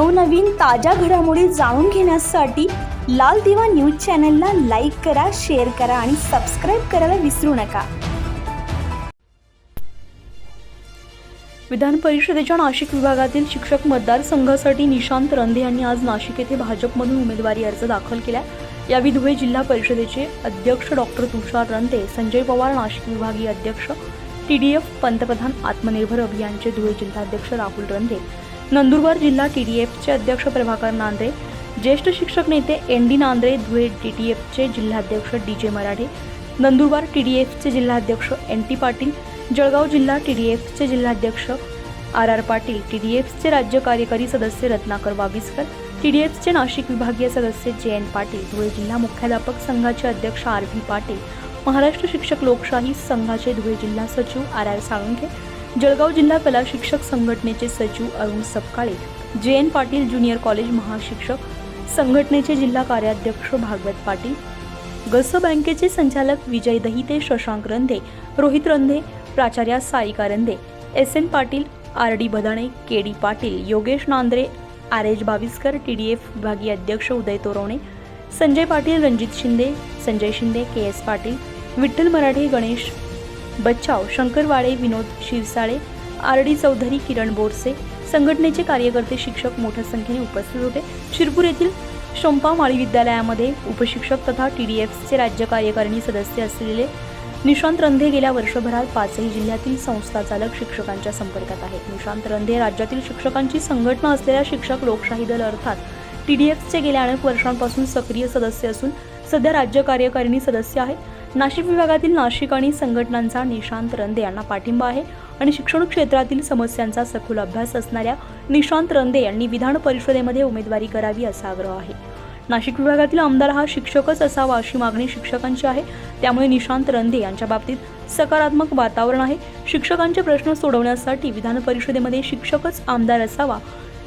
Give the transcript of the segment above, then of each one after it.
नवनवीन ताज्या घडामोडी जाणून घेण्यासाठी लाल दिवा न्यूज चॅनलला लाईक करा शेअर करा आणि सबस्क्राईब करायला विसरू नका. विधान परिषदेच्या नाशिक विभागातील शिक्षक मतदारसंघासाठी निशांत रंधे यांनी आज नाशिक येथे भाजपमधून उमेदवारी अर्ज दाखल केला. यावेळी धुळे जिल्हा परिषदेचे अध्यक्ष डॉक्टर तुषार रंधे संजय पवार नाशिक विभागीय अध्यक्ष टी डी एफ पंतप्रधान आत्मनिर्भर अभियानचे धुळे जिल्हाध्यक्ष राहुल रंधे नंदुरबार जिल्हा टी डी एफचे अध्यक्ष प्रभाकर नांद्रे ज्येष्ठ शिक्षक नेते N D Nandre Dhule D T एफचे जिल्हाध्यक्ष D J Marathe Nandurbar T D एफचे जिल्हाध्यक्ष एन टी पाटील जळगाव जिल्हा टी डी एफचे जिल्हाध्यक्ष R R Patil T D एफचे राज्य कार्यकारी सदस्य रत्नाकर वागीसकर टी डी एफचे नाशिक विभागीय सदस्य जे एन पाटील धुळे जिल्हा मुख्याध्यापक संघाचे अध्यक्ष आर व्ही पाटील महाराष्ट्र शिक्षक लोकशाही संघाचे धुळे जिल्हा सचिव आर आर साळुंखे जळगाव जिल्हा कला शिक्षक संघटनेचे सचिव Arun Sapkale J N Patil junior college महाशिक्षक संघटनेचे जिल्हा कार्याध्यक्ष भागवत पाटील गस बँकेचे संचालक विजय दहिते शशांक रंधे रोहित रंधे प्राचार्या Sarika Randhe S N Patil R D Badane K D Patil Yogesh Nandre R H Baviskar T D F विभागीय अध्यक्ष Uday Torvane Sanjay Patil Ranjit Shinde Sanjay Shinde K S Patil Vitthal Marathe Ganesh Bachhav Shankarwade Vinod Shirsale R D Chaudhari Kiran Borse संघटनेचे कार्यकर्ते शिक्षक मोठ्या संख्येने उपस्थित होते. शिरपूर येथील शंपा माळी विद्यालयामध्ये उपशिक्षक तथा टी डी एफचे राज्य कार्यकारिणी सदस्य असलेले निशांत रंधे गेल्या वर्षभरात पाचही जिल्ह्यातील संस्था चालक शिक्षकांच्या संपर्कात आहेत. निशांत रंधे राज्यातील शिक्षकांची संघटना असलेल्या शिक्षक लोकशाही दल अर्थात टी डी एफचे गेल्या अनेक वर्षांपासून सक्रिय सदस्य असून सध्या राज्य कार्यकारिणी सदस्य आहेत. नाशिक विभागातील नाशिक आणि संघटनांचा निशांत रंदे यांना पाठिंबा आहे आणि शिक्षण क्षेत्रातील समस्यांचा सखोल अभ्यास असणाऱ्या निशांत रंदे यांनी विधान परिषदेमध्ये उमेदवारी करावी असा आग्रह आहे. नाशिक विभागातील आमदार हा शिक्षकच असावा अशी मागणी शिक्षकांची आहे. त्यामुळे निशांत रंदे यांच्या बाबतीत सकारात्मक वातावरण आहे. शिक्षकांचे प्रश्न सोडवण्यासाठी विधान परिषदेमध्ये शिक्षकच आमदार असावा.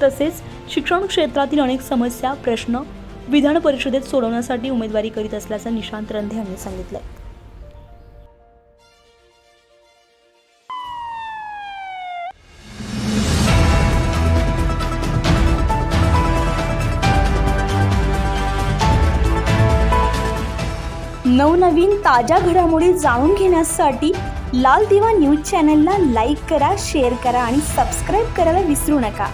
तसेच शिक्षण क्षेत्रातील अनेक समस्या प्रश्न विधान परिषदेत सोडवण्यासाठी उमेदवारी करीत असल्याचं निशांत रंधे यांनी सांगितलं नवनवीन ताज्या घडामोडी जाणून घेण्यासाठी लाल दिवा न्यूज चॅनलला लाईक करा शेअर करा आणि सबस्क्राईब करायला विसरू नका.